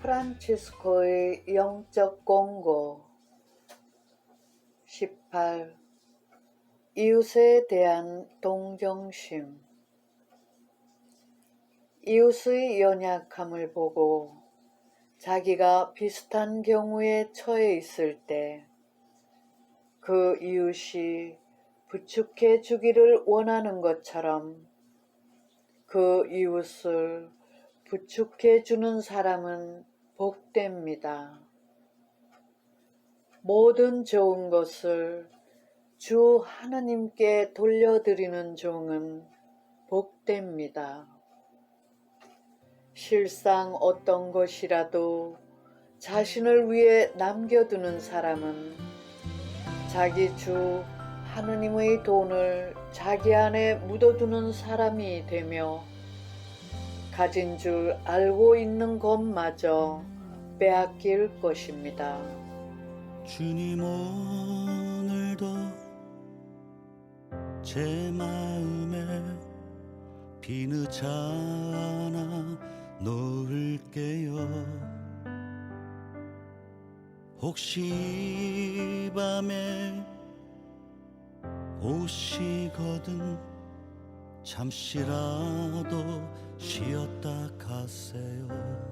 프란치스코의 영적 공고 18. 이웃에 대한 동정심 이웃의 연약함을 보고 자기가 비슷한 경우에 처해 있을 때 그 이웃이 부축해 주기를 원하는 것처럼 그 이웃을 부축해 주는 사람은 복됩니다. 모든 좋은 것을 주 하나님께 돌려드리는 종은 복됩니다. 실상 어떤 것이라도 자신을 위해 남겨두는 사람은 자기 주 하느님의 돈을 자기 안에 묻어두는 사람이 되며 가진 줄 알고 있는 것마저 빼앗길 것입니다. 주님 오늘도 제 마음에 비누자 하나 놓을게요 혹시 이 밤에 오시거든 잠시라도 쉬었다 가세요